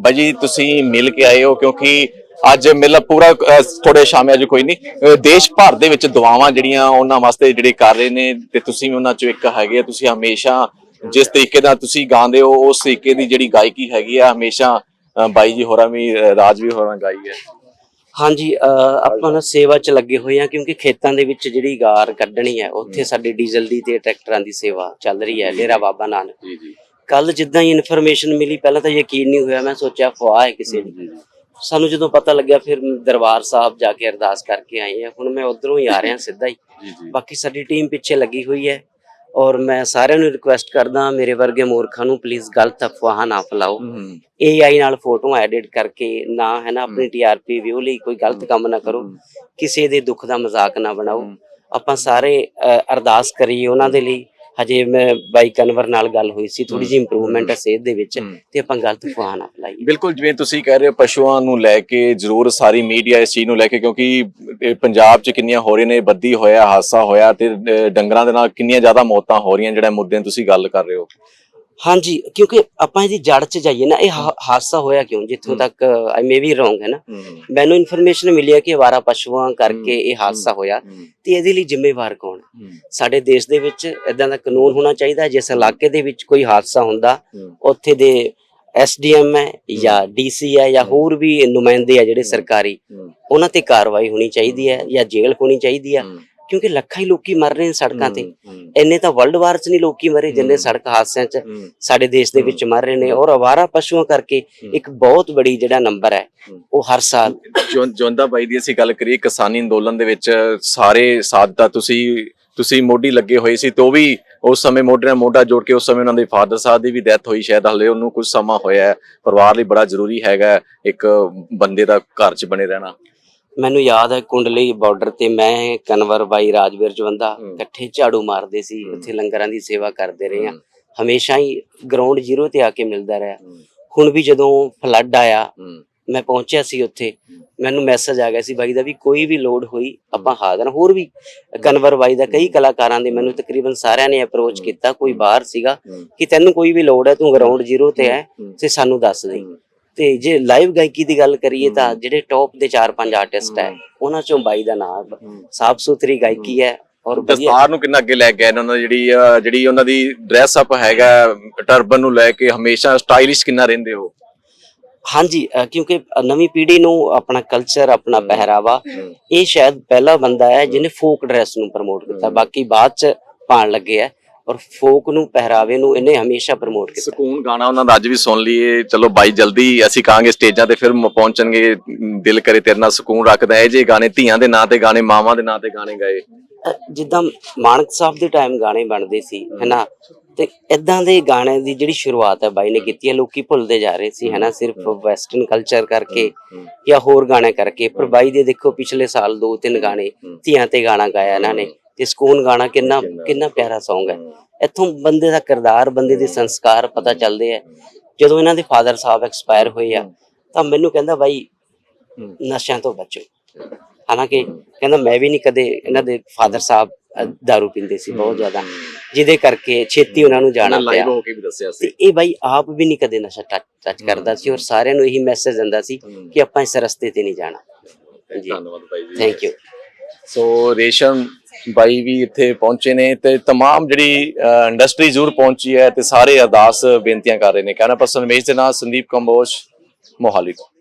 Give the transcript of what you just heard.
ਬਾਈ ਜੀ ਤੁਸੀਂ ਮਿਲ ਕੇ ਆਏ ਹੋ ਕਿਉਂਕਿ ਅੱਜ ਮੇਲਾ ਪੂਰਾ ਥੋੜੇ ਸ਼ਾਮੇ ਅੱਜ ਕੋਈ ਨਹੀਂ ਦੇਸ਼ ਭਰ ਦੇ ਵਿੱਚ ਦੁਆਵਾਂ ਜਿਹੜੀਆਂ ਉਹਨਾਂ ਵਾਸਤੇ ਜਿਹੜੇ ਕਰ ਰਹੇ ਨੇ ਤੇ ਤੁਸੀਂ ਉਹਨਾਂ ਚੋਂ ਇੱਕ ਹੈਗੇ। ਤੁਸੀਂ ਹਮੇਸ਼ਾ ਜਿਸ ਤਰੀਕੇ ਨਾਲ ਤੁਸੀਂ ਗਾਉਂਦੇ ਹੋ ਉਸ ਤਰੀਕੇ ਦੀ ਜਿਹੜੀ ਗਾਇਕੀ ਹੈਗੀ ਆ ਹਮੇਸ਼ਾ ਬਾਈ ਜੀ ਹੋਰਾਂ ਵੀ ਰਾਜ ਵੀ ਹੋਰਾਂ ਗਾਈ ਹੈ। ਹਾਂਜੀ ਆਪਾਂ ਨਾ ਸੇਵਾ 'ਚ ਲੱਗੇ ਹੋਏ ਆ ਕਿਉਂਕਿ ਖੇਤਾਂ ਦੇ ਵਿੱਚ ਜਿਹੜੀ ਗਾਰ ਕੱਢਣੀ ਹੈ ਉੱਥੇ ਸਾਡੀ ਡੀਜ਼ਲ ਦੀ ਤੇ ਟਰੈਕਟਰਾਂ ਦੀ ਸੇਵਾ ਚੱਲ ਰਹੀ ਹੈ ਡੇਰਾ ਬਾਬਾ ਨਾਨਕ। ਜੀ ਜੀ। ਕੱਲ ਜਿੱਦਾਂ ਹੀ ਇਨਫੋਰਮੇਸ਼ਨ ਮਿਲੀ ਪਹਿਲਾਂ ਤਾਂ ਯਕੀਨ ਨਹੀਂ ਹੋਇਆ ਮੈਂ ਸੋਚਿਆ ਫਵਾਹ ਹੈ ਕਿਸੇ ਦੀ ਸਾਨੂੰ ਜਦੋਂ ਪਤਾ ਲੱਗਿਆ ਫਿਰ ਦਰਬਾਰ ਸਾਹਿਬ ਜਾ ਕੇ ਅਰਦਾਸ ਕਰਕੇ ਆਏ ਆ। ਹੁਣ ਮੈਂ ਉਧਰੋਂ ਹੀ ਆ ਰਿਹਾ ਸਿੱਧਾ ਹੀ। ਬਾਕੀ ਸਾਡੀ ਟੀਮ ਪਿੱਛੇ ਲੱਗੀ ਹੋਈ ਹੈ। ਔਰ ਮੈਂ ਸਾਰਿਆਂ ਨੂੰ ਰਿਕੁਐਸਟ ਕਰਦਾ ਮੇਰੇ ਵਰਗੇ ਮੂਰਖਾਂ ਨੂੰ ਪਲੀਜ਼ ਗਲਤ ਅਫਵਾਹਾਂ ਨਾ ਫੈਲਾਓ। AI ਨਾਲ ਫੋਟੋ ਐਡਿਟ ਕਰਕੇ ਨਾ ਹੈ ਨਾ ਆਪਣੀ TRP ਵਿਊ ਲਈ ਕੋਈ ਗਲਤ ਕੰਮ ਨਾ ਕਰੋ। ਕਿਸੇ ਦੇ ਦੁੱਖ ਦਾ ਮਜ਼ਾਕ ਨਾ ਬਣਾਓ। ਆਪਾਂ ਸਾਰੇ ਅਰਦਾਸ ਕਰੀਏ ਉਹਨਾਂ ਦੇ ਲਈ। ਹਜੇ ਮੈਂ ਬਾਈ ਕਨਵਰ ਨਾਲ ਗੱਲ ਹੋਈ ਸੀ ਥੋੜੀ ਜਿਹੀ ਇੰਪਰੂਵਮੈਂਟ ਹੈ ਸਿਹਤ ਦੇ ਵਿੱਚ। ਤੇ ਆਪਾਂ ਗਲਤ ਅਫਵਾਹ ਨਾ ਫੈਲਾਈਏ ਬਿਲਕੁਲ ਜਿਵੇਂ ਤੁਸੀਂ ਕਹਿ ਰਹੇ ਹੋ ਪਸ਼ੂਆਂ ਨੂੰ ਲੈ ਕੇ ਜ਼ਰੂਰ ਸਾਰੀ ਮੀਡੀਆ ਇਸ ਚੀਜ਼ ਨੂੰ ਲੈ ਕੇ ਕਿਉਂਕਿ ਪੰਜਾਬ 'ਚ ਕਿੰਨੀਆਂ ਹੋ ਰਹੀਆਂ ਨੇ ਬੱਦੀ ਹੋਇਆ ਹਾਦਸਾ ਹੋਇਆ ਤੇ ਡੰਗਰਾਂ ਦੇ ਨਾਲ ਕਿੰਨੀਆਂ ਜ਼ਿਆਦਾ ਮੌਤਾਂ ਹੋ ਰਹੀਆਂ ਜਿਹੜਾ ਮੁੱਦੇ ਤੁਸੀਂ ਗੱਲ ਕਰ ਰਹੇ ਹੋ। ਹਾਂਜੀ ਕਿਉਂਕਿ ਆਪਾਂ ਇਹਦੀ ਜੜ 'ਚ ਜਾਈਏ ਨਾ ਇਹ ਹਾਦਸਾ ਹੋਇਆ ਕਿਉਂ? ਜਿੱਥੋਂ ਤੱਕ ਆਈ ਮੇ ਵੀ ਰੋਂਗ ਹੈ ਨਾ? ਮੈਨੂੰ ਇਨਫੋਰਮੇਸ਼ਨ ਮਿਲੀ ਹੈ ਕਿ ਅਵਾਰਾ ਪਸ਼ੂਆਂ ਕਰਕੇ ਇਹ ਹਾਦਸਾ ਹੋਇਆ ਤੇ ਇਹਦੇ ਲਈ ਜ਼ਿੰਮੇਵਾਰ ਕੌਣ? ਸਾਡੇ ਦੇਸ਼ ਦੇ ਵਿੱਚ ਇਦਾਂ ਦਾ ਕਾਨੂੰਨ ਹੋਣਾ ਚਾਹੀਦਾ ਜਿਸ ਇਲਾਕੇ ਦੇ ਵਿੱਚ ਕੋਈ ਹਾਦਸਾ ਹੁੰਦਾ ਉੱਥੇ ਦੇ ਐਸਡੀਐਮ ਹੈ ਜਾਂ ਡੀਸੀ ਹੈ ਜਾਂ ਹੋਰ ਵੀ ਨੁਮਾਇੰਦੇ ਆ ਜਿਹੜੇ ਸਰਕਾਰੀ ਉਹਨਾਂ ਤੇ ਕਾਰਵਾਈ ਹੋਣੀ ਚਾਹੀਦੀ ਹੈ ਜਾਂ ਜੇਲ੍ਹ ਹੋਣੀ ਚਾਹੀਦੀ ਹੈ। ਕਿਉਂਕਿ ਲੱਖਾਂ ਹੀ ਲੋਕੀ ਮਰ ਰਹੇ ਨੇ ਸੜਕਾਂ ਤੇ। ਇੰਨੇ ਤਾਂ ਵਰਲਡ ਵਾਰ 'ਚ ਨਹੀਂ ਲੋਕੀ ਮਰੇ ਜਿੰਨੇ ਸੜਕ ਹਾਦਸਿਆਂ 'ਚ ਸਾਡੇ ਦੇਸ਼ ਦੇ ਵਿੱਚ ਮਰ ਰਹੇ ਨੇ ਔਰ ਅਵਾਰਾ ਪਸ਼ੂਆਂ ਕਰਕੇ ਇੱਕ ਬਹੁਤ ਬੜੀ ਜਿਹੜਾ ਨੰਬਰ ਹੈ ਉਹ ਹਰ ਸਾਲ ਜੋਂਦਾ ਬਾਈ ਦੀ ਅਸੀਂ ਗੱਲ ਕਰੀਏ ਕਿਸਾਨੀ ਅੰਦੋਲਨ ਦੇ ਵਿੱਚ ਸਾਰੇ ਸਾਥ ਦਾ ਤੁਸੀਂ ਤੁਸੀਂ ਮੋਢੀ ਲੱਗੇ ਹੋਏ ਸੀ ਤੇ ਉਹ ਵੀ ਉਸ ਸਮੇਂ ਮੋਢੇ ਨਾਲ ਮੋਢਾ ਜੋੜ ਕੇ ਉਸ ਸਮੇਂ ਉਹਨਾਂ ਦੇ ਫਾਦਰ ਸਾਹਿਬ ਦੀ ਵੀ ਡੈਥ ਹੋਈ ਸ਼ਾਇਦ ਹਲੇ ਉਹਨੂੰ ਕੁਝ ਸਮਾਂ ਹੋਇਆ ਹੈ ਪਰਿਵਾਰ ਲਈ ਬੜਾ ਜ਼ਰੂਰੀ ਹੈਗਾ ਇੱਕ ਬੰਦੇ ਦਾ ਘਰ 'ਚ ਬਣੇ ਰਹਿਣਾ ਮੈਨੂੰ ਯਾਦ ਹੈ ਕੁੰਡਲੀ ਬਾਰਡਰ ਤੇ ਮੈਂ ਕਨਵਰ ਬਾਈ ਰਾਜਵੀਰ ਜਵੰਦਾ। ਇਕੱਠੇ ਝਾੜੂ ਮਾਰਦੇ ਸੀ। ਉੱਥੇ ਲੰਗਰਾਂ ਦੀ ਸੇਵਾ ਕਰਦੇ ਰਹੇ ਹਾਂ ਹਮ। ਹਮੇਸ਼ਾ ਹੀ ਗਰਾਊਂਡ ਜ਼ੀਰੋ ਤੇ ਆ ਕੇ ਮਿਲਦਾ ਰਿਹਾ ਹੁਣ ਵੀ ਜਦੋਂ ਫਲੱਡ ਆਇਆ ਮੈਂ ਪਹੁੰਚਿਆ ਸੀ ਉੱਥੇ ਮੈਨੂੰ ਮੈਸੇਜ ਆ ਗਿਆ ਸੀ ਬਾਈ ਦਾ ਵੀ ਕੋਈ ਵੀ ਲੋਡ ਹੋਈ ਆਪਾਂ ਹਾਜ਼ਰ ਹਾਂ। ਹੋਰ ਵੀ ਕਨਵਰ ਬਾਈ ਦਾ ਕਈ ਕਲਾਕਾਰਾਂ ਦੇ ਮੈਨੂੰ ਤਕਰੀਬਨ ਸਾਰਿਆਂ ਨੇ ਅਪਰੋਚ ਕੀਤਾ ਕੋਈ ਬਾਹਰ ਸੀਗਾ ਕਿ ਤੈਨੂੰ ਕੋਈ ਵੀ ਲੋਡ ਹੈ ਤੂੰ ਗਰਾਊਂਡ ਜ਼ੀਰੋ ਤੇ ਹੈ ਤੇ ਸਾਨੂੰ ਦੱਸ ਦੇ। ਤੇ ਜੇ ਲਾਈਵ ਗਾਇਕੀ ਦੀ ਗੱਲ ਕਰੀਏ ਤਾਂ ਜਿਹੜੇ ਟੌਪ ਦੇ 4-5 ਆਰਟਿਸਟ ਹੈ ਉਹਨਾਂ ਚੋਂ ਬਾਈ ਦਾ ਨਾਮ ਸਾਫ਼ ਸੁਥਰੀ ਗਾਇਕੀ ਹੈ। ਔਰ ਵਧੀਆ ਦਸਤਾਰ ਨੂੰ ਕਿੰਨਾ ਅੱਗੇ ਲੈ ਕੇ ਗਏ ਨੇ ਉਹਨਾਂ ਦੀ ਜਿਹੜੀ ਅਹ, ਜਿਹੜੀ ਉਹਨਾਂ ਦੀ ਡਰੈਸ ਅਪ ਹੈਗਾ ਟਰਬਨ ਨੂੰ ਲੈ ਕੇ ਹਮੇਸ਼ਾ ਸਟਾਈਲਿਸ਼ ਕਿੰਨਾ ਰਹਿੰਦੇ ਹੋ? ਹਾਂਜੀ ਕਿਉਂਕਿ ਨਵੀਂ ਪੀੜ੍ਹੀ ਨੂੰ ਆਪਣਾ ਕਲਚਰ ਆਪਣਾ ਪਹਿਰਾਵਾ ਇਹ ਸ਼ਾਇਦ ਪਹਿਲਾ ਬੰਦਾ ਹੈ ਜਿਹਨੇ ਫੋਕ ਡਰੈਸ ਨੂੰ ਪ੍ਰਮੋਟ ਕੀਤਾ। ਬਾਕੀ ਬਾਅਦ ਚ ਪਾਣ ਲੱਗੇ ਹੈ ਔਰ ਫੋਕ ਨੂੰ ਪਹਿਰਾਵੇ ਨੂੰ ਇਹਨੇ ਹਮੇਸ਼ਾ ਪ੍ਰਮੋਟ ਕੀਤਾ। ਸਕੂਨ ਗਾਣਾ ਉਹਨਾਂ ਦਾ ਅੱਜ ਵੀ ਸੁਣ ਲਈਏ। ਚਲੋ ਬਾਈ ਜਲਦੀ ਅਸੀਂ ਕਹਾਂਗੇ ਸਟੇਜਾਂ ਤੇ ਫਿਰ ਪਹੁੰਚਣਗੇ। ਦਿਲ ਕਰੇ ਤੇਰੇ ਨਾਲ ਸਕੂਨ ਰੱਖਦਾ ਹੈ। ਜੇ ਗਾਣੇ ਧੀਆਂ ਦੇ ਨਾਂ ਤੇ ਗਾਣੇ ਮਾਵਾਂ ਦੇ ਨਾਂ ਤੇ ਗਾਣੇ ਗਾਏ। ਜਿੱਦਾਂ ਮਾਨਕ ਸਾਹਿਬ ਦੇ ਟਾਈਮ ਗਾਣੇ ਬਣਦੇ ਸੀ ਹੈਨਾ ਤੇ ਇਦਾਂ ਦੇ ਗਾਣੇ ਦੀ ਜਿਹੜੀ ਸ਼ੁਰੂਆਤ ਹੈ ਬਾਈ ਨੇ ਕੀਤੀ ਹੈ ਲੋਕੀ ਭੁੱਲਦੇ ਜਾ ਰਹੇ ਸੀ ਹੈਨਾ ਸਿਰਫ ਵੈਸਟਰਨ ਕਲਚਰ ਕਰਕੇ ਜਾਂ ਹੋਰ ਗਾਣੇ ਕਰਕੇ। ਪਰ ਬਾਈ ਦੇ ਦੇਖੋ ਪਿਛਲੇ ਸਾਲ ਦੋ ਤਿੰਨ ਗਾਣੇ ਧੀਆਂ ਤੇ ਗਾਣਾ ਗਾਇਆ ਇਹਨਾਂ ਨੇ। ਤੇ ਸਕੂਨ ਗਾਣਾ ਕਿੰਨਾ ਕਿੰਨਾ ਪਿਆਰਾ। Song ਹੈ। ਇੱਥੋਂ ਬੰਦੇ ਦਾ ਕਿਰਦਾਰ ਬੰਦੇ ਦੇ ਸੰਸਕਾਰ ਪਤਾ ਚੱਲਦੇ ਆ। ਜਦੋਂ ਇਹਨਾਂ ਦੇ ਫਾਦਰ ਸਾਹਿਬ ਐਕਸਪਾਇਰ ਹੋਏ ਆ ਤਾਂ ਮੈਨੂੰ ਕਹਿੰਦਾ ਬਾਈ ਨਸ਼ਿਆਂ ਤੋਂ ਬਚੋ। ਹਾਲਾਂਕਿ ਕਹਿੰਦਾ ਮੈਂ ਵੀ ਨਹੀਂ ਕਦੇ ਇਹਨਾਂ ਦੇ ਫਾਦਰ ਸਾਹਿਬ ਅ, ਦਾਰੂ ਪੀਂਦੇ ਸੀ ਬਹੁਤ ਜ਼ਿਆਦਾ ਜਿਹਦੇ ਕਰਕੇ ਛੇਤੀ ਉਹਨਾਂ ਨੂੰ ਜਾਣਾ ਪਿਆ ਹੋ ਕੇ ਵੀ ਦੱਸਿਆ ਤੇ ਇਹ ਬਾਈ ਆਪ ਵੀ ਨਹੀਂ ਕਦੇ ਨਸ਼ਾ ਟੱਚ ਟੱਚ ਕਰਦਾ ਸੀ ਔਰ ਸਾਰਿਆਂ ਨੂੰ ਇਹੀ ਮੈਸੇਜ ਦਿੰਦਾ ਸੀ ਕਿ ਆਪਾਂ ਇਸ ਰਸਤੇ ਤੇ ਨਹੀਂ ਜਾਣਾ ਜੀ ਧੰਨਵਾਦ ਬਾਈ ਜੀ ਥੈਂਕ ਯੂ ਸੋ ਰੇਸ਼ਮ ਬਾਈ ਵੀ ਇੱਥੇ ਪਹੁੰਚੇ ਨੇ ਤੇ तमाम ਜਿਹੜੀ ਇੰਡਸਟਰੀ ਜ਼ਰੂਰ ਪਹੁੰਚੀ ਹੈ ਤੇ ਸਾਰੇ ਅਰਦਾਸ ਬੇਨਤੀਆਂ ਕਰ ਰਹੇ ਨੇ ਕਹਿਣਾ ਪਸੰਦ ਮੇਜ ਦੇ ਨਾਲ ਸੰਦੀਪ ਕੰਬੋਜ ਮੋਹਾਲੀ ਤੋਂ